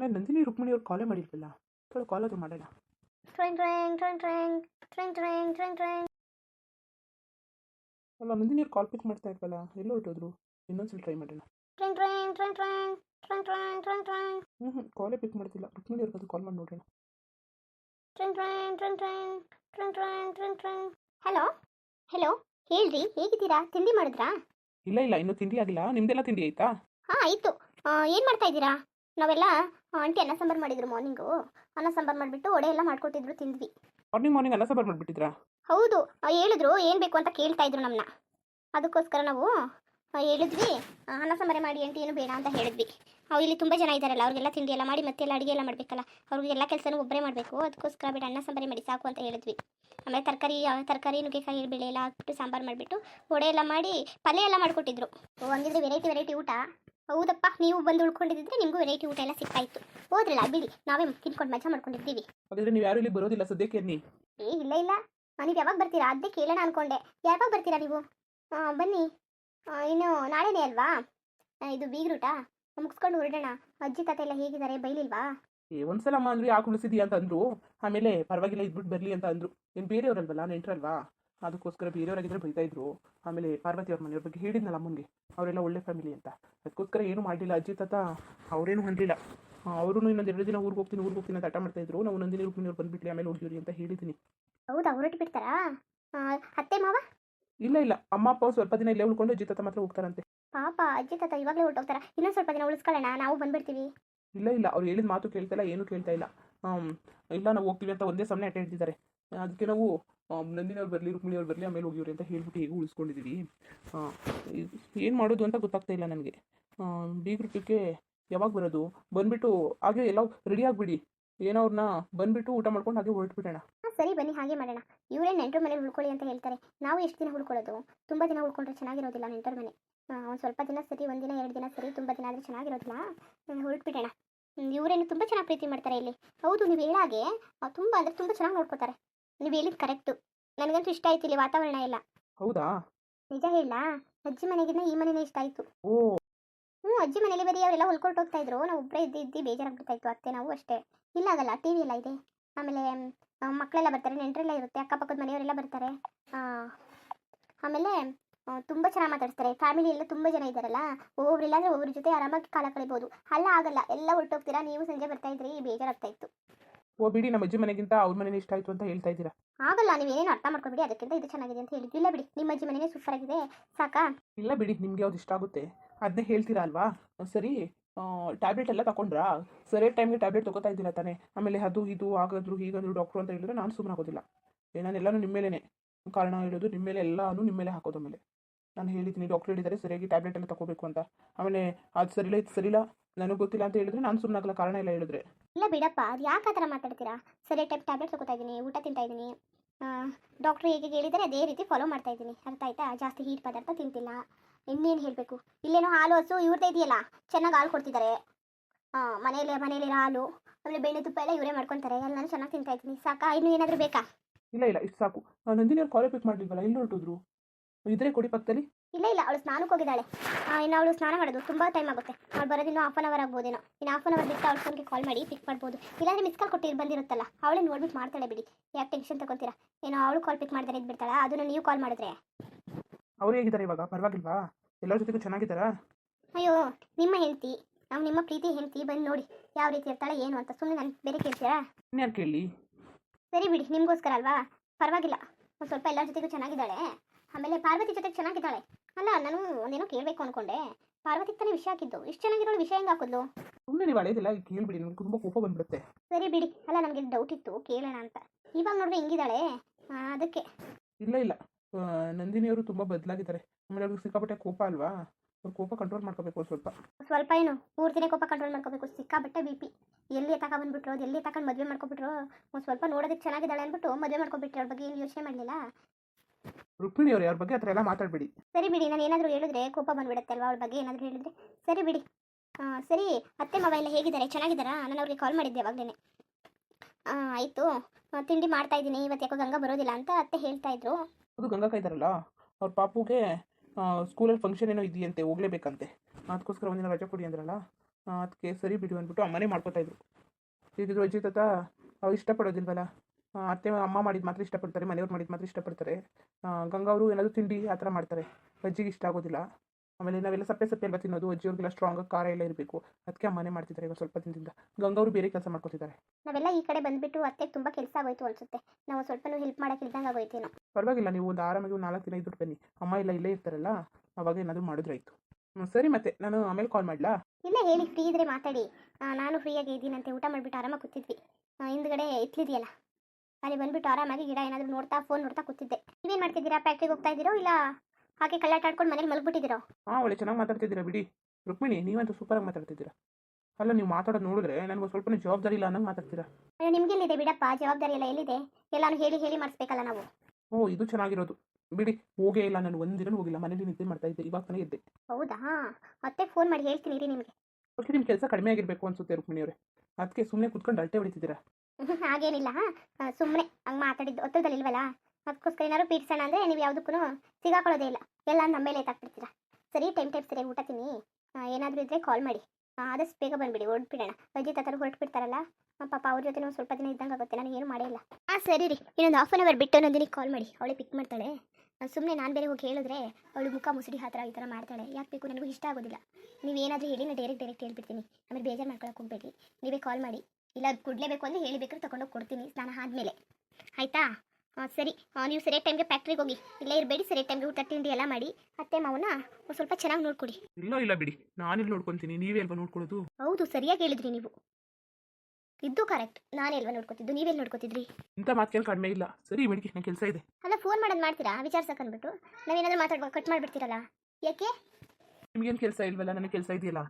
ನಾನು ನಂದಿನಿ ರುಕ್ಮಿಣಿ ಅವ್ರು ಕಾಲೇ ಮಾಡಿರ್ಲಿಲ್ಲ ಥೋड़ा ಕಾಲ್ ಆದರೂ ಮಾಡೋಣ ಟ್ರೈನ್ ಟ್ರೈನ್ ಟ್ರೈನ್ ಟ್ರೆಂಗ್ ಟ್ರೆಂಗ್ ಟ್ರೈನ್ ಟ್ರೆಂಗ್ ಟ್ರೆಂಗ್ ಅಲ್ಲ ನಂದಿನಿ ಅವ್ರು ಕಾಲ್ ಪಿಕ್ ಮಾಡ್ತಾ ಇರ್ಬಲ್ಲ ಎಲ್ಲೋ ಹೊರಟೋದ್ರು ಇನ್ನೊಂದ್ಸಲ ಟ್ರೈ ಮಾಡೋಣ ಟ್ರೈನ್ ಟ್ರೈನ್ ಟ್ರೆಂಗ್ ಟ್ರೆಂಗ್ ಟ್ರೆಂಗ್ ಟ್ರೆಂಗ್ ಟ್ರೆಂಗ್ ಟ್ರೆಂಗ್ ಹ್ಞೂ ಹ್ಞೂ ಕಾಲೇ ಪಿಕ್ ಮಾಡ್ತಿಲ್ಲ ರುಕ್ಮಿಣಿ ಅವ್ರಿಗೆ ಕಾಲ್ ಮಾಡಿ ನೋಡೋಣ ಟ್ರೈನ್ ಟ್ರೆಂಗ್ ಟ್ರೆಂಗ್ ಟ್ರೆಂಗ್ ಟ್ರೆಂಗ್ ಟ್ರೆಂಗ್ ಟ್ರೆಂಗ್ ಟ್ರೆಂಗ್ ಹಲೋ ಹಲೋ ಹೇಳ್ರಿ ಹೇಗಿದ್ದೀರಾ ತಿಂಡಿ ಮಾಡಿದ್ರಾ ಇಲ್ಲ ಇಲ್ಲ ಇನ್ನೂ ತಿಂಡಿ ಆಗಿಲ್ಲ ನಿಮ್ದೆಲ್ಲ ತಿಂಡಿ ಆಯ್ತಾ ಹಾಂ ಆಯಿತು ಏನು ಮಾಡ್ತಾ ಇದ್ದೀರಾ ನಾವೆಲ್ಲ ಆಂಟಿ ಅನ್ನ ಸಾಂಬಾರು ಮಾಡಿದ್ರು ಮಾರ್ನಿಂಗು ಅನ್ನ ಸಾಂಬಾರು ಮಾಡಿಬಿಟ್ಟು ವಡೆ ಎಲ್ಲ ಮಾಡ್ಕೊಟ್ಟಿದ್ರು ತಿಂದ್ವಿ. ಮಾರ್ನಿಂಗ್ ಮಾರ್ನಿಂಗ್ ಅನ್ನ ಸಾಂಬಾರು ಮಾಡಿಬಿಟ್ಟಿದ್ರಾ? ಹೌದು. ಹೇಳಿದ್ರು ಏನು ಬೇಕು ಅಂತ ಕೇಳ್ತಾ ಇದ್ರು ನಮ್ಮನ್ನ ಅದಕ್ಕೋಸ್ಕರ ನಾವು ಹೇಳಿದ್ವಿ ಅನ್ನ ಸಾಂಬಾರೇ ಮಾಡಿ ಆಂಟಿ ಏನು ಬೇಡ ಅಂತ ಹೇಳಿದ್ವಿ. ಅವ್ರು ಇಲ್ಲಿ ತುಂಬ ಜನ ಇದ್ದಾರಲ್ಲ ಅವ್ರಿಗೆಲ್ಲ ತಿಂಡಿ ಎಲ್ಲ ಮಾಡಿ ಮತ್ತೆ ಎಲ್ಲ ಅಡುಗೆ ಎಲ್ಲ ಮಾಡಬೇಕಲ್ಲ ಅವ್ರಿಗೆಲ್ಲ ಕೆಲಸನೂ ಒಬ್ಬರೇ ಮಾಡಬೇಕು ಅದಕ್ಕೋಸ್ಕರ ಬೇಡ ಅನ್ನ ಸಾಂಬಾರೇ ಮಾಡಿ ಸಾಕು ಅಂತ ಹೇಳಿದ್ವಿ. ಆಮೇಲೆ ತರಕಾರಿ ತರಕಾರಿ ನುಗ್ಗೆಕಾಯಿ ಬೆಳೆ ಎಲ್ಲ ಹಾಕ್ಬಿಟ್ಟು ಸಾಂಬಾರು ಮಾಡಿಬಿಟ್ಟು ವಡೆ ಎಲ್ಲ ಮಾಡಿ ಪಲ್ಯ ಎಲ್ಲ ಮಾಡಿಕೊಟ್ಟಿದ್ರು. ಹಂಗಿದ್ರೆ ವೆರೈಟಿ ವೆರೈಟಿ ಊಟ. ಹೌದಪ್ಪ ನೀವು ಬಂದು ಉಳ್ಕೊಂಡಿದ್ರೆ ನಿಮಗೂ ವೆರೈಟಿ ಊಟ ಎಲ್ಲ ಸಿಕ್ಕಾಯಿತು ಹೋದ್ರಲ್ಲ ಬಿಡಿ. ನಾವೇ ತಿನ್ಕೊಂಡು ಮಜಾ ಮಾಡ್ಕೊಂಡಿದ್ದೀವಿ. ಹಾಗಾದ್ರೆ ನೀವು ಯಾರು ಇಲ್ಲಿ ಬರೋದಿಲ್ಲ ಸದ್ಯಕ್ಕೆ ಅನ್ನಿ ಏ ಇಲ್ಲ ಇಲ್ಲ. ನೀವು ಯಾವಾಗ ಬರ್ತೀರಾ? ಅದೇ ಕೇಳೋಣ ಅನ್ಕೊಂಡೆ. ಯಾವಾಗ ಬರ್ತೀರಾ ನೀವು? ಆ, ಬನ್ನಿ. ಆ, ಇನ್ನು ನಾಳೆನೇ ಅಲ್ವಾ? ಆ, ಇದು ಬೀಗ್ರೂಟ. ಮುಗಿಸ್ಕೊಂಡು ಹೊರಡೋಣ. ಅಜ್ಜಿ ತಾತ ಎಲ್ಲ ಹೇಗಿದ್ದಾರೆ? ಬೈಲಿಲ್ವಾ? ಏ ಒಂದ್ಸಲ ಅಮ್ಮ ಅಂದ್ರೆ ಯಾಕೆ ಉಳಿಸಿದೀಯ ಅಂತ ಅಂದ್ರು. ಆಮೇಲೆ ಪರವಾಗಿಲ್ಲ ಇದ್ಬಿಟ್ಟು ಬರಲಿ ಅಂತ ಅಂದ್ರು. ನೀನು ಬೇರೆಯವ್ರಲ್ವಲ್ಲ? ನೆಂಟ್ರಲ್ವಾ ಅದಕ್ಕೋಸ್ಕರ ಬೇರೆಯವರಾಗಿದ್ದರೆ ಬೈತಾ ಇದ್ರು. ಆಮೇಲೆ ಪಾರ್ವತಿ ಅವ್ರ ಮನೆಯವ್ರ ಬಗ್ಗೆ ಹೇಳಿದ್ನಲ್ಲ ಅಮ್ಮನಿಗೆ. ಅವರೆಲ್ಲ ಒಳ್ಳೆ ಫ್ಯಾಮಿಲಿ ಅಂತ. ಅದಕ್ಕೋಸ್ಕರ ಏನು ಮಾಡಲಿಲ್ಲ. ಅಜ್ಜಿ ತಾತ ಅವರೇನು ಹೊಂದಿಲ್ಲ ಅವರು ಇನ್ನೊಂದು ಎರಡು ದಿನ ಊರಿಗೆ ಹೋಗ್ತೀನಿ ಊರಿಗೆ ಹೋಗ್ತೀನಿ ಅಂತ ಹಠ ಮಾಡ್ತಾ ಇದ್ರು. ನಾವು ನಂದಿನಿ ರುಕ್ಮಿಣಿಯವ್ರು ಬಂದ್ಬಿಟ್ಲಿ ಆಮೇಲೆ ಹೋಗಿವ್ರಿ ಅಂತ ಹೇಳಿದ್ದೀನಿ ಹೌದಾ? ಹೊರಟು ಬಿಡ್ತಾರಾ? ಅತ್ತೆ ಮಾವ? ಇಲ್ಲ ಇಲ್ಲ. ಅಮ್ಮ ಅಪ್ಪ ಸ್ವಲ್ಪ ದಿನ ಇಲ್ಲೇ ಉಳ್ಕೊಂಡು ಅಜ್ಜಿ ತಾತ ಮಾತ್ರ ಹೋಗ್ತಾರಂತೆ. ಪಾಪ ಅಜ್ಜಿ ತಾತ ಇವಾಗಲೇ ಹೊರಟೋಗ್ತಾರ ಇನ್ನೊಂದು ಸ್ವಲ್ಪ ದಿನ ಉಳಿಸ್ಕೊಳ್ಳೋಣ. ನಾವು ಬಂದ್ಬಿಡ್ತೀವಿ. ಇಲ್ಲ ಇಲ್ಲ. ಅವ್ರು ಹೇಳಿದ ಮಾತು ಕೇಳ್ತಾ ಇಲ್ಲ ಏನೂ ಕೇಳ್ತಾ ಇಲ್ಲ. ಇಲ್ಲ ನಾವು ಹೋಗ್ತೀವಿ ಅಂತ ಒಂದೇ ಸಮನೆ ಅಟ್ಟ ಹೇಳ್ತಿದ್ದಾರೆ ಅದಕ್ಕೆ ನಾವು ನಂದಿನವ್ರು ಬರಲಿ, ರುಕ್ಮಿಣಿಯವ್ರು ಬರಲಿ, ಆಮೇಲೆ ಹೋಗಿವ್ರಿ ಅಂತ ಹೇಳ್ಬಿಟ್ಟು ಹೇಗೂ ಉಳಿಸ್ಕೊಂಡಿದ್ದೀವಿ ಏನು ಮಾಡೋದು ಅಂತ ಗೊತ್ತಾಗ್ತಾ ಇಲ್ಲ ನನಗೆ. ಬೀಗ್ರೂಟಕ್ಕೆ ಯಾವಾಗ ಬರೋದು? ಬಂದ್ಬಿಟ್ಟು ಹಾಗೆ ಎಲ್ಲ ರೆಡಿ ಆಗಿಬಿಡಿ. ಏನೋ ಅವ್ರನ್ನ ಬಂದ್ಬಿಟ್ಟು ಊಟ ಮಾಡ್ಕೊಂಡು ಹಾಗೆ ಹೊರಟ್ಬಿಡೋಣ. ಸರಿ ಬನ್ನಿ, ಹಾಗೆ ಮಾಡೋಣ. ಇವರೇ ನೆಂಟರ ಮನೇಲಿ ಉಳ್ಕೊಳ್ಳಿ ಅಂತ ಹೇಳ್ತಾರೆ. ನಾವು ಎಷ್ಟು ದಿನ ಉಳ್ಕೊಳ್ಳೋದು? ತುಂಬ ದಿನ ಉಳ್ಕೊಂಡ್ರೆ ಚೆನ್ನಾಗಿರೋದಿಲ್ಲ ನೆಂಟರ ಮನೆ. ಒಂದು ಸ್ವಲ್ಪ ದಿನ ಸರಿ ಒಂದಿನ ಎರಡು ದಿನ ಸರಿ, ತುಂಬ ದಿನ ಆದರೆ ಚೆನ್ನಾಗಿರೋದಿಲ್ಲ. ಹೊರಟ್ಬಿಡೋಣ. ಇವರೇನು ತುಂಬ ಚೆನ್ನಾಗಿ ಪ್ರೀತಿ ಮಾಡ್ತಾರೆ ಇಲ್ಲಿ. ಹೌದು, ನೀವು ಹೇಳಾಗೆ ತುಂಬ ಅಂದರೆ ತುಂಬ ಚೆನ್ನಾಗಿ ನೋಡ್ಕೋತಾರೆ. ನೀವು ಹೇಳಿದ್ ಕರೆಕ್ಟು ನನಗಂತೂ ಇಷ್ಟ ಆಯ್ತು ಇಲ್ಲಿ ವಾತಾವರಣ ಎಲ್ಲ. ಹೌದಾ? ನಿಜ ಹೇಳ ಅಜ್ಜಿ ಮನೆಗಿನ್ನ ಈ ಮನೆನೇ ಇಷ್ಟ ಆಯ್ತು. ಓ. ಹ್ಞೂ ಅಜ್ಜಿ ಮನೇಲಿ ಬರೀ ಅವರೆಲ್ಲ ಹೊಲ್ಕೊಟ್ಟು ಹೋಗ್ತಾ ಇದ್ರು. ನಾವು ಒಬ್ಬರೇ ಇದ್ದು ಇದ್ದು ಬೇಜಾರಾಗ್ಬಿಡ್ತಾ ಇತ್ತು ಅತ್ತೆ ನಾವು ಅಷ್ಟೇ. ಇಲ್ಲ ಆಗಲ್ಲ ಟಿ ವಿ ಎಲ್ಲ ಇದೆ. ಆಮೇಲೆ ಆ, ಮಕ್ಕಳೆಲ್ಲ ಬರ್ತಾರೆ ನೆಂಟರೆಲ್ಲ ಇರುತ್ತೆ ಅಕ್ಕಪಕ್ಕದ ಮನೆಯವರೆಲ್ಲ ಬರ್ತಾರೆ. ಆ, ಆಮೇಲೆ ತುಂಬ ಚೆನ್ನಾಗಿ ಮಾತಾಡ್ತಾರೆ ಫ್ಯಾಮಿಲಿ ಎಲ್ಲ ತುಂಬ ಜನ ಇದ್ದಾರಲ್ಲ ಒಬ್ಬರಿಲ್ಲ ಅಂದರೆ ಒಬ್ಬರ ಜೊತೆ ಆರಾಮಾಗಿ ಕಾಲ ಕಳಿಬೋದು. ಅಲ್ಲ ಆಗಲ್ಲ ಎಲ್ಲ ಹೊರಟೋಗ್ತೀರಾ? ನೀವು ಸಂಜೆ ಬರ್ತಾ ಇದ್ರಿ ಬೇಜಾರಾಗ್ತಾ ಇತ್ತು. ಓ ಬಿಡಿ ನಮ್ಮ ಅಜ್ಜಿ ಮನೆಗಿಂತ ಅವ್ರ ಮನೇನೆ ಇಷ್ಟ ಆಯ್ತು ಅಂತ ಹೇಳ್ತಾ ಇದ್ದೀರಾ? ಆಗಲ್ಲ ನೀವೇನೇನು ಅರ್ಥ ಮಾಡ್ಕೊಬಿಡಿ ಅದಕ್ಕಿಂತ ಇದು ಚೆನ್ನಾಗಿದೆ ಅಂತ ಹೇಳಿದ್ವಿ ಇಲ್ಲ ಬಿಡಿ ನಿಮ್ಮ ಅಜ್ಜಿ ಮನೇನೆ ಸೂಪರ್ ಆಗಿದೆ ಸಾಕಾ? ಇಲ್ಲ ಬಿಡಿ ನಿಮ್ಗೆ ಯಾವ್ದು ಇಷ್ಟ ಆಗುತ್ತೆ? ಅದನ್ನೇ ಹೇಳ್ತೀರಾ ಅಲ್ವಾ? ಸರಿ ಟ್ಯಾಬ್ಲೆಟ್ ಎಲ್ಲ ತಗೊಂಡ್ರಾ ಸರಿಯಾದ ಟೈಮ್ಗೆ ಟ್ಯಾಬ್ಲೆಟ್ ತಗೋತಾ ಇದ್ದೀರಾ ತಾನೆ? ಆಮೇಲೆ ಅದು ಇದು ಆಗದ್ರು ಹೀಗಂದ್ರು ಡಾಕ್ಟ್ರು ಅಂತ ಹೇಳಿದ್ರೆ ನಾನು ಸುಮ್ಮನೆ ಆಗೋದಿಲ್ಲ. ಏ ನಾನೆಲ್ಲನೂ ನಿಮ್ಮ ಮೇಲೇ ಕಾರಣ ಹೇಳೋದು ನಿಮ್ಮ ಮೇಲೆ ಎಲ್ಲನೂ ನಿಮ್ಮ ಮೇಲೆ ಹಾಕೋದು ಆಮೇಲೆ. ನಾನು ಹೇಳಿದ್ದೀನಿ ಡಾಕ್ಟ್ರು ಹೇಳಿದ್ದಾರೆ ಸರಿಯಾಗಿ ಟ್ಯಾಬ್ಲೆಟ್ ಎಲ್ಲ ತಗೋಬೇಕು ಅಂತ. ಆಮೇಲೆ ಅದು ಸರಿಲ್ಲ ಇದು ಸರಿಯಿಲ್ಲ ನನಗೆ ಗೊತ್ತಿಲ್ಲ ಅಂತ ಹೇಳಿದ್ರೆ ನಾನು ಸುಮ್ಮನೆ ಆಗಲ್ಲ ಕಾರಣ ಇಲ್ಲ ಹೇಳಿದ್ರೆ. ಇಲ್ಲ ಬಿಡಪ್ಪ ಅದು ಯಾಕೆ ಆ ಥರ ಮಾತಾಡ್ತೀರಾ? ಸರಿ ಟೈಪ್ ಟ್ಯಾಬ್ಲೆಟ್ ತಗೋತಾ ಇದ್ದೀನಿ ಊಟ ತಿಂತಾ ಇದ್ದೀನಿ. ಡಾಕ್ಟ್ರು ಹೇಗೆ ಹೇಳಿದರೆ ಅದೇ ರೀತಿ ಫಾಲೋ ಮಾಡ್ತಾ ಇದ್ದೀನಿ. ಅರ್ಥ ಆಯ್ತಾ? ಜಾಸ್ತಿ ಹೀಟ್ ಪದಾರ್ಥ ತಿಂತಿಲ್ಲ. ಇನ್ನೇನು ಹೇಳಬೇಕು? ಇಲ್ಲೇನೋ ಹಾಲು ಹಸು ಇವ್ರದ್ದೇ ಇದೆಯಲ್ಲ ಚೆನ್ನಾಗಿ ಹಾಲು ಕೊಡ್ತಿದ್ದಾರೆ ಮನೇಲಿ ಮನೇಲಿರೋ ಹಾಲು ಆಮೇಲೆ ಬೆಣ್ಣೆ ತುಪ್ಪ ಎಲ್ಲ ಇವರೇ ಮಾಡ್ಕೊತಾರೆ. ಎಲ್ಲ ನಾನು ಚೆನ್ನಾಗಿ ತಿಂತಾ ಇದ್ದೀನಿ. ಸಾಕಾ? ಇನ್ನು ಏನಾದರೂ ಬೇಕಾ? ಇಲ್ಲ ಇಲ್ಲ ಇಷ್ಟು ಸಾಕು. ನಾನು ನಂದಿನಿ ಅವ್ರು ಕಾಲೇಜ್ ಪಿಕ್ ಮಾಡಲಿಲ್ವಲ್ಲ ಎಲ್ಲಿ ಹೊರಟಿದ್ರು? ಇದ್ರೆ ಕೊಡಿ ಪಕ್ಕದಲ್ಲಿ. ಇಲ್ಲ ಇಲ್ಲ ಅವಳು ಸ್ನಾನಕ್ಕೆ ಹೋಗಿದ್ದಾಳೆ. ಆ, ಇನ್ನು ಅವಳು ಸ್ನಾನ ಮಾಡೋದು ತುಂಬ ಟೈಮ್ ಆಗುತ್ತೆ. ಅವಳು ಬರೋದಿನ್ನು ಹಾಫ್ ಆನ್ ಅವರ್ ಆಗ್ಬೋದೇನೋ. ಇನ್ನು ಹಾಫ್ ಆನ್ ಅವರ್ ಬಿಟ್ಟು ಅವ್ಳ ಫೋನ್ಗೆ ಕಾಲ್ ಮಾಡಿ ಪಿಕ್ ಮಾಡ್ಬೋದು. ಇಲ್ಲಾಂದ್ರೆ ಮಿಸ್ ಕಾಲ್ ಕೊಟ್ಟಿದ್ದು ಬಂದಿರುತ್ತಲ್ಲ ಅವಳೇ ನೋಡ್ಬಿಟ್ಟು ಮಾಡ್ತಾಳೆ ಬಿಡಿ. ಯಾಕೆ ಟೆನ್ಷನ್ ತಗೊತೀರಾ ಏನೋ ಅವಳು ಕಾಲ್ ಪಿಕ್ ಮಾಡ್ತಾರೆ ಇದ್ಬಿಡ್ತಾಳ? ಅದನ್ನು ನೀವು ಕಾಲ್ ಮಾಡಿದ್ರೆ. ಅವ್ರು ಹೇಗಿದ್ದಾರೆ ಇವಾಗ? ಪರವಾಗಿಲ್ವಾ? ಎಲ್ಲರ ಜೊತೆಗೂ ಚೆನ್ನಾಗಿದ್ದಾರಾ? ಅಯ್ಯೋ ನಿಮ್ಮ ಹೆಂಡತಿ ನಾವು ನಿಮ್ಮ ಪ್ರೀತಿ ಹೆಂಡತಿ ಬಂದು ನೋಡಿ ಯಾವ ರೀತಿ ಇರ್ತಾಳೆ ಏನು ಅಂತ ಸುಮ್ಮನೆ ನಾನು ಬೇರೆ ಕೇಳ್ತೀರಾ? ಇನ್ಯಾರು ಕೇಳಿ? ಸರಿ ಬಿಡಿ ನಿಮಗೋಸ್ಕರ ಅಲ್ವಾ? ಪರವಾಗಿಲ್ಲ. ಒಂದು ಸ್ವಲ್ಪ ಎಲ್ಲರ ಜೊತೆಗೂ ಚೆನ್ನಾಗಿದ್ದಾಳೆ. ಆಮೇಲೆ ಪಾರ್ವತಿ ಜೊತೆಗೆ ಚೆನ್ನಾಗಿದ್ದಾಳೆ. ಅಲ್ಲ ನಾನು ಒಂದೇನೋ ಕೇಳಬೇಕು ಅನ್ಕೊಂಡೆ. ಪಾರ್ವತಿ ತಾನೇ ವಿಷಯ ಹಾಕಿದ್ದು. ಇಷ್ಟು ಚೆನ್ನಾಗಿರೋ ವಿಷಯ ಹೆಂಗೆ ಹಾಕಿದ್ಲು? ಸುಮ್ಮನೆ ನೀವು ಹಳೇದಿಲ್ಲ ಕೇಳ್ಬಿಡಿ ನನಗೆ ತುಂಬ ಕೋಪ ಬಂದ್ಬಿಡುತ್ತೆ. ಸರಿ ಬಿಡಿ. ಅಲ್ಲ ನನಗೆ ಡೌಟ್ ಇತ್ತು ಕೇಳೋಣ ಅಂತ. ಇವಾಗ ನೋಡಿದ್ರೆ ಹಿಂಗಿದ್ದಾಳೆ. ಅದಕ್ಕೆ. ಇಲ್ಲ ಇಲ್ಲ. ನಂದಿನಿ ಅವರು ತುಂಬ ಬದಲಾಗಿದ್ದಾರೆ. ಆಮೇಲೆ ಅವ್ರಿಗೆ ಸಿಕ್ಕಾಪಟ್ಟೆ ಕೋಪ ಅಲ್ವಾ? ಅವ್ರ ಕೋಪ ಕಂಟ್ರೋಲ್ ಮಾಡ್ಕೋಬೇಕು ಸ್ವಲ್ಪ. ಸ್ವಲ್ಪ ಏನು? ಪೂರ್ತಿನೇ ಕೋಪ ಕಂಟ್ರೋಲ್ ಮಾಡ್ಕೋಬೇಕು. ಸಿಕ್ಕಾಪಟ್ಟೆ ಬಿ ಪಿ ಎಲ್ಲಿ ತಕ ಬಂದ್ಬಿಟ್ರು ಅದು ಎಲ್ಲಿ ತಗೊಂಡು ಮದುವೆ ಮಾಡ್ಕೊಬಿಟ್ರು ಒಂದು ಸ್ವಲ್ಪ ನೋಡೋದಕ್ಕೆ ಚೆನ್ನಾಗಿದ್ದಾಳೆ ಅಂದ್ಬಿಟ್ಟು ಮದುವೆ ಮಾಡ್ಕೊಬಿಟ್ರು ಅವ್ರ ಬಗ್ಗೆ ಏನು ಯೋಚನೆ ಮಾಡಲಿಲ್ಲ? ರುಕ್ಮಿಣಿ ಅವ್ರು ಅವ್ರ ಬಗ್ಗೆ ಹತ್ರ ಎಲ್ಲ ಮಾತಾಡಬೇಡಿ. ಸರಿ ಬಿಡಿ ನಾನು ಏನಾದರೂ ಹೇಳಿದ್ರೆ ಕೋಪ ಬಂದ್ಬಿಡುತ್ತೆ ಅಲ್ವಾ ಅವ್ರ ಬಗ್ಗೆ ಏನಾದರೂ ಹೇಳಿದ್ರೆ? ಸರಿ ಬಿಡಿ. ಆ, ಸರಿ ಅತ್ತೆ ಮಾವ ಎಲ್ಲ ಹೇಗಿದ್ದಾರೆ? ಚೆನ್ನಾಗಿದ್ದಾರಾ? ನಾನು ಅವ್ರಿಗೆ ಕಾಲ್ ಮಾಡಿದ್ದೆ ಯಾವಾಗಲೇ ಆಯಿತು. ತಿಂಡಿ ಮಾಡ್ತಾ ಇದ್ದೀನಿ. ಇವತ್ತು ಯಾಕೋ ಗಂಗಾ ಬರೋದಿಲ್ಲ ಅಂತ ಅತ್ತೆ ಹೇಳ್ತಾ ಇದ್ರು. ಅದು ಗಂಗಾ ಇದ್ದಾರಲ್ಲ ಅವ್ರ ಪಾಪುಗೆ ಸ್ಕೂಲಲ್ಲಿ ಫಂಕ್ಷನ್ ಏನೋ ಇದೆಯಂತೆ ಹೋಗ್ಲೇಬೇಕಂತೆ. ಅದಕ್ಕೋಸ್ಕರ ಒಂದಿನ ರಜೆ ಕೊಡಿ ಅಂದ್ರಲ್ಲ. ಅದಕ್ಕೆ ಸರಿ ಬಿಡು ಅಂದ್ಬಿಟ್ಟು ಅಮ್ಮನೇ ಮಾಡ್ಕೊತಾ ಇದ್ರು. ಹೇಗಿದ್ರು ಅಜ್ಜಿ ತಾತ ಅವ್ರು ಇಷ್ಟಪಡೋದಿಲ್ವಲ್ಲ ಆ, ಅತ್ತೆ ಅಮ್ಮ ಮಾಡಿದ ಮಾತ್ರ ಇಷ್ಟಪಡ್ತಾರೆ ಮನೆಯವ್ರು ಮಾಡಿದ ಮಾತ್ರ ಇಷ್ಟಪಡ್ತಾರೆ. ಗಂಗಾವರು ಗಂಗಾ ಅವರು ಏನಾದರೂ ತಿಂಡಿ ಆ ಥರ ಮಾಡ್ತಾರೆ. ಅಜ್ಜಿಗೆ ಇಷ್ಟ ಆಗೋದಿಲ್ಲ. ಆಮೇಲೆ ನಾವೆಲ್ಲ ಸಪ್ಪೆ ಸಪ್ಪೆ ಎಲ್ಲ ತಿನ್ನೋದು ಅಜ್ಜಿಯವ್ರಿಗೆಲ್ಲ ಸ್ಟ್ರಾಂಗ್ ಖಾರ ಎಲ್ಲ ಇರಬೇಕು. ಅದಕ್ಕೆ ಅಮ್ಮನೇ ಮಾಡ್ತಿದ್ದಾರೆ ಇವಾಗ ಸ್ವಲ್ಪ ದಿನದಿಂದ. ಗಂಗವರು ಬೇರೆ ಕೆಲಸ ಮಾಡ್ಕೊತಿದ್ದಾರೆ. ನಾವೆಲ್ಲ ಈ ಕಡೆ ಬಂದುಬಿಟ್ಟು ಅತ್ತೆ ತುಂಬ ಕೆಲಸ ಆಗೋಯ್ತು ಅನ್ಸುತ್ತೆ. ನಾವು ಸ್ವಲ್ಪ ಹೆಲ್ಪ್ ಮಾಡೋಕೆ ಇಲ್ದಂಗೆ ಆಗೋಯ್ತೇನೋ. ಪರವಾಗಿಲ್ಲ ನೀವು ಒಂದು ಆರಾಮಾಗಿ ಒಂದು ನಾಲ್ಕು ದಿನ ಇದ್ಬಿಟ್ಟು ಬನ್ನಿ. ಅಮ್ಮ ಎಲ್ಲ ಇಲ್ಲೇ ಇರ್ತಾರಲ್ಲ ಅವಾಗ ಏನಾದರೂ ಮಾಡಿದ್ರೆ ಆಯಿತು. ಹ್ಞೂ ಸರಿ ಮತ್ತೆ ನಾನು ಆಮೇಲೆ ಕಾಲ್ ಮಾಡಲಾ? ಇಲ್ಲ ಹೇಳಿ ಫ್ರೀ ಇದ್ರೆ ಮಾತಾಡಿ. ನಾನು ಫ್ರೀಯಾಗಿ ಇದ್ದೀನಂತೆ ಊಟ ಮಾಡಿಬಿಟ್ಟು ಆರಾಮಾಗಿ ಕೂತಿದ್ವಿ. ಹಿಂದ್ಗಡೆ ಎತ್ಲಿದೆಯಲ್ಲ ಅಲ್ಲಿ ಬಂದ್ಬಿಟ್ಟು ಆರಾಮಾಗಿ ಗಿಡ ಏನಾದರೂ ನೋಡ್ತಾ ಫೋನ್ ನೋಡ್ತಾ ಕೂತಿದ್ದೆ. ನೀವೇನು ಮಾಡ್ತಿದ್ದೀರಾ? ಫ್ಯಾಕ್ಟ್ರಿಗೆ ಹೋಗ್ತಾ ಇದ್ದೀರೋ ಇಲ್ಲ ಹಾಗೆ ಕಳ್ಳಾಟ ಆಡ್ಕೊಂಡು ಮನೇಲಿ ಮಲ್ಗ್ಬಿಟ್ಟಿದ್ದೀರೋ? ಹಾ ಒಳ್ಳೆ ಚೆನ್ನಾಗಿ ಮಾತಾಡ್ತಿದ್ದೀರಾ ಬಿಡಿ. ರುಕ್ಮಿಣಿ ನೀವಂತೂ ಸೂಪರಾಗಿ ಮಾತಾಡ್ತಿದ್ದೀರಾ. ಅಲ್ಲ ನೀವು ಮಾತಾಡೋದು ನೋಡಿದ್ರೆ ನನಗೆ ಸ್ವಲ್ಪ ಜವಾಬ್ದಾರಿ ಇಲ್ಲ ಅನ್ನಂಗೆ ಮಾತಾಡ್ತೀರಾ? ಅಯ್ಯೋ ನಿಮ್ಗೆಲ್ಲಿದೆ ಬಿಡಪ್ಪ? ಜವಾಬ್ದಾರಿ ಎಲ್ಲ ಎಲ್ಲಿದೆ? ಎಲ್ಲಾನು ಹೇಳಿ ಹೇಳಿ ಮಾಡಿಸ್ಬೇಕಲ್ಲ ನಾವು. ಓ ಇದು ಚೆನ್ನಾಗಿರೋದು. ಬಿಡಿ ಹೋಗೇ ಇಲ್ಲ ನಾನು ಒಂದಿನ ಹೋಗಿಲ್ಲ. ಮನೇಲಿ ನಿದ್ದೆ ಮಾಡ್ತಾ ಇದ್ದೆ ಇವಾಗ ತಾನೇ ಇದ್ದೆ ಹೌದಾ? ಮತ್ತೆ ಫೋನ್ ಮಾಡಿ ಹೇಳ್ತೀನಿ ರೀ ನಿಮಗೆ. ಒಟ್ಟು ನಿಮ್ಮ ಕೆಲಸ ಕಡಿಮೆ ಆಗಿರಬೇಕು ಅನ್ಸುತ್ತೆ ರುಕ್ಮಿಣಿ ಅವರೇ ಅದಕ್ಕೆ ಸುಮ್ಮನೆ ಕುತ್ಕೊಂಡು ಅಳತೆ ಹೊಡಿತಿದ್ದೀರಾ? ಹಾಗೇನಿಲ್ಲ. ಸುಮ್ಮನೆ ಹಂಗೆ ಮಾತಾಡಿದ್ದು ಒತ್ತದಲ್ಲಿಲ್ವಲ್ಲ ಅದಕ್ಕೋಸ್ಕರ ಏನಾದ್ರು ಪೀಡಿಸೋಣ ಅಂದರೆ ನೀವು ಯಾವುದಕ್ಕೂ ಸಿಗಾಕೊಳ್ಳೋದೇ ಇಲ್ಲ. ಎಲ್ಲ ನಮ್ಮ ಮೇಲೆ ಎತ್ತಾಕ್ಬಿಡ್ತೀರಾ? ಸರಿ ಟೈಮ್ ಟೈಮ್ ಸರಿ ಊಟ ತಿನ್ನಿ. ಏನಾದರೂ ಇದ್ದರೆ ಕಾಲ್ ಮಾಡಿ. ಆದಷ್ಟು ಬೇಗ ಬಂದುಬಿಡಿ ಹೊರಟ್ಬಿಡೋಣ ಅಜ್ಜಿ ತಾತರು ಹೊರಟ್ಬಿಡ್ತಾರಲ್ಲ ಆ, ಪಾಪ ಅವ್ರ ಜೊತೆ ನಾವು ಸ್ವಲ್ಪ ದಿನ ಇದ್ದಂಗೆ ಆಗುತ್ತೆ ನಾನು ಏನು ಮಾಡೇ ಇಲ್ಲ. ಹಾಂ ಸರಿ ರೀ. ಇನ್ನೊಂದು ಹಾಫ್ ಆನ್ ಅವರ್ ಬಿಟ್ಟು ಒಂದೊಂದಿನಿಗೆ ಕಾಲ್ ಮಾಡಿ. ಅವಳೆ ಪಿಕ್ ಮಾಡ್ತಾಳೆ. ಸುಮ್ಮನೆ ನಾನು ಬೇರೆ ಹೋಗಿ ಹೇಳಿದ್ರೆ ಅವಳು ಮುಖ ಮುಸುಡಿ ಹತ್ರ ಈ ಥರ ಮಾಡ್ತಾಳೆ. ಯಾಕೆ ಬೇಕು? ನನಗೂ ಇಷ್ಟ ಆಗೋದಿಲ್ಲ. ನೀವು ಏನಾದರೂ ಹೇಳಿ ನಾನು ಡೈರೆಕ್ಟ್ ಡೈರೆಕ್ಟ್ ಹೇಳ್ಬಿಡ್ತೀನಿ. ಆಮೇಲೆ ಬೇಜಾರು ಮಾಡ್ಕೊಳಕ್ಕೆ ಹೋಗಬೇಡಿ. ನೀವೇ ಕಾಲ್ ಮಾಡಿ. ಇಲ್ಲ ಅದು ಕೊಡಲೇಬೇಕು ಅಂದರೆ ಹೇಳಿ ಬೇಕಾದ್ರೆ ತಗೊಂಡೋಗಿ ಕೊಡ್ತೀನಿ ಸ್ನಾನ ಆದಮೇಲೆ. ಆಯಿತಾ? ಹಾಂ ಸರಿ. ನೀವು ಸರಿಯಾದ ಟೈಮ್ಗೆ ಫ್ಯಾಕ್ಟ್ರಿಗೆ ಹೋಗಿ. ಇಲ್ಲೇ ಇರಬೇಡಿ ಸರಿಯಾದ ಟೈಮ್ಗೆ ಊಟ ತಿಂಡಿ ಎಲ್ಲ ಮಾಡಿ. ಅತ್ತೆ ಮಾವನ ಒಂದ್ ಸ್ವಲ್ಪ ಚೆನ್ನಾಗಿ ನೋಡ್ಕೊಡಿ. ಇಲ್ಲ ಇಲ್ಲ ಬಿಡಿ. ನಾನಿಲ್ಲಿ ನೋಡ್ಕೊತೀನಿ. ನೀವೇ ಅಲ್ವಾ ನೋಡ್ಕೊಳ್ಳೋದು? ಹೌದು ಸರಿಯಾಗಿ ಹೇಳಿದ್ರಿ ನೀವು. ಇದ್ದು ಕರೆಕ್ಟ್ ನಾನೇ ಅಲ್ವಾ ನೋಡ್ಕೊತಿದ್ದು? ನೀವೆಲ್ಲಿ ನೋಡ್ಕೊತಿದ್ರಿ? ಇಂಥ ಮಾತೇನು ಕಡಿಮೆ ಇಲ್ಲ. ಸರಿ ಬೆಳಿಗ್ಗೆ ನನ್ನ ಕೆಲಸ ಇದೆ. ಅಲ್ಲ ಫೋನ್ ಮಾಡೋದು ಮಾಡ್ತೀರಾ? ವಿಚಾರ್ಸಕ್ಕೆ ಅಂದ್ಬಿಟ್ಟು. ನಾವೇನಾದ್ರೂ ಮಾತಾಡ್ ಕಟ್ ಮಾಡಿಬಿಡ್ತೀರಲ್ಲ? ಯಾಕೆ? ನಿಮಗೇನು ಕೆಲಸ ಇಲ್ವಲ್ಲ? ನನಗೆ ಕೆಲಸ ಇದೆಯಲ್ಲ?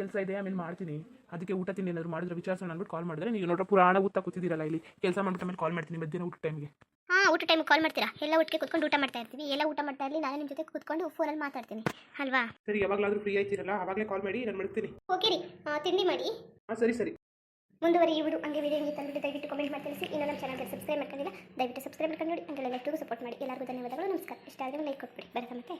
ಕೆಲಸ ಇದೆ ಆಮೇಲೆ ಮಾಡ್ತೀನಿ. ಅದಕ್ಕೆ ಊಟ ತಿಂಡಿ ಏನಾದ್ರು ಮಾಡಿದ್ರೆ ವಿಚಾರಿಸೋಣ ಅಂದ್ಬಿಟ್ಟು ಕಾಲ್ ಮಾಡಿದ್ರೆ. ನೀವು ನೋಡ್ರೆ ಪುರಾಣ ಊಟ ಕೂತಿದ್ದೀರಲ್ಲ ಇಲ್ಲಿ. ಕೆಲಸ ಮಾಡ್ಬಿಟ್ಟು ಆಮೇಲೆ ಕಾಲ್ ಮಾಡ್ತೀನಿ ಮಧ್ಯಾಹ್ನ ಊಟ ಟೈಮ್ಗೆ ಹಾಂ ಊಟ ಟೈಮ್ ಕಾಲ್ ಮಾಡ್ತೀರಾ? ಎಲ್ಲ ಒಟ್ಟಿಗೆ ಕುತ್ಕೊಂಡು ಊಟ ಮಾಡ್ತಾ ಇರ್ತೀವಿ ಎಲ್ಲ ಊಟ ಮಾಡ್ತಾ ಇರಲಿ ನಾನು ನಿಮ್ಮ ಜೊತೆ ಕೂತ್ಕೊಂಡು ಫೋನಲ್ಲಿ ಮಾತಾಡ್ತೀನಿ. ಅಲ್ವಾ? ಸರಿ ಯಾವಾಗಲಾದ್ರೂ ಫ್ರೀ ಆಯ್ತಿರಲ್ಲ ಆವಾಗಲೇ ಕಾಲ್ ಮಾಡಿ ನಾನು ಮಾಡ್ತೀನಿ. ಓಕೆ ರೀ. ತಿಂಡಿ ಮಾಡಿ. ಹಾಂ ಸರಿ ಸರಿ. ಮುಂದುವರಿ ಈ ವಿಡಿಯೋ ಹಂಗೆ ವಿಡಿಯೋ ತಂದು ದಯವಿಟ್ಟು ಕಮೆಂಟ್ ಮಾಡಿ ತಿಳಿಸಿ. ಇನ್ನೂ ನಮ್ಮ ಚಾನಲ್ಗೆ ಸಬ್ಸ್ಕ್ರೈಬ್ ಮಾಡ್ಕೊಂಡಿಲ್ಲ ದಯವಿಟ್ಟು ಸಬ್ಸ್ಕ್ರೈಬ್ ಮಾಡ್ಕೊಂಡು ನೋಡಿ ಹಂಗೆಲ್ಲ ಎಲ್ಲರಿಗೂ ಸಪೋರ್ಟ್ ಮಾಡಿ. ಎಲ್ಲರಿಗೂ ಧನ್ಯವಾದಗಳು ನಮಸ್ಕಾರ. ಇಷ್ಟ ಆದರೆ ಲೈಕ್ ಕೊಟ್ಬಿಡಿ. ಬರೋದ ಮತ್ತೆ.